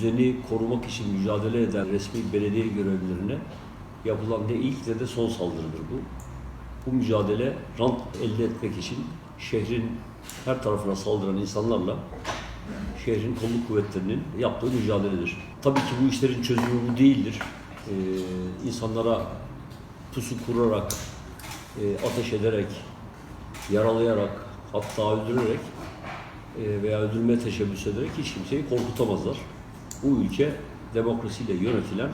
düzeni korumak için mücadele eden resmi belediye görevlilerine yapılan ne ilk ne de son saldırıdır bu. Bu mücadele rant elde etmek için şehrin her tarafına saldıran insanlarla şehrin kolluk kuvvetlerinin yaptığı mücadeledir. Tabii ki bu işlerin çözümü bu değildir. Ee, insanlara pusu kurarak, e, ateş ederek, yaralayarak, hatta öldürerek e, veya öldürmeye teşebbüs ederek hiç kimseyi korkutamazlar. Bu ülke demokrasiyle yönetilen,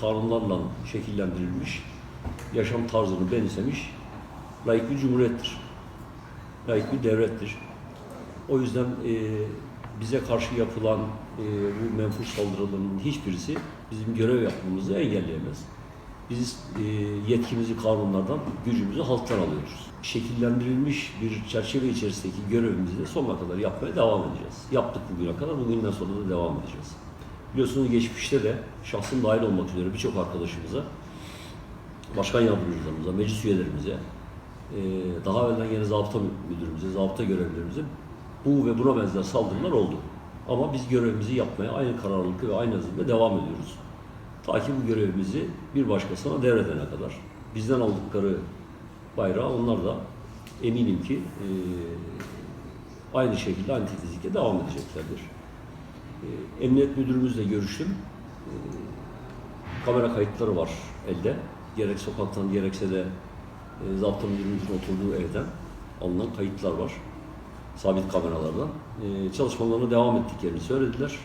kanunlarla şekillendirilmiş, yaşam tarzını benimsemiş layık bir cumhuriyettir. Layık bir devlettir. O yüzden e, bize karşı yapılan e, bu menfur saldırılarının hiçbirisi bizim görev yapmamızı engelleyemez. Biz e, yetkimizi kanunlardan, gücümüzü halktan alıyoruz. Şekillendirilmiş bir çerçeve içerisindeki görevimizi de sonuna kadar yapmaya devam edeceğiz. Yaptık bugüne kadar, bugünden sonra da devam edeceğiz. Biliyorsunuz geçmişte de şahsım dahil olmak üzere birçok arkadaşımıza, başkan yardımcılarımıza, meclis üyelerimize, daha evvelden yine zabıta müdürümüze, zabıta görevlilerimize bu ve buna benzer saldırılar oldu. Ama biz görevimizi yapmaya aynı kararlılıkla ve aynı azimle devam ediyoruz. Ta ki bu görevimizi bir başkasına devredene kadar. Bizden aldıkları bayrağı onlar da eminim ki e, aynı şekilde aynı titizlikle devam edeceklerdir. E, Emniyet müdürümüzle görüştüm. E, kamera kayıtları var elde. Gerek sokaktan gerekse de e, zaptı müdürümüzün oturduğu evden alınan kayıtlar var. Sabit kameralardan. E, çalışmalarına devam ettiklerini söylediler.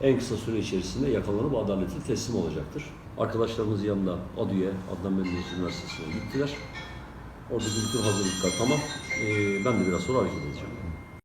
En kısa süre içerisinde yakalanıp adalete teslim olacaktır. Arkadaşlarımız yanında Adüye, Adnan Menderes Üniversitesi'ne gittiler. Oradaki bütün hazırlıklar tamam. E, ben de biraz sonra hareket edeceğim.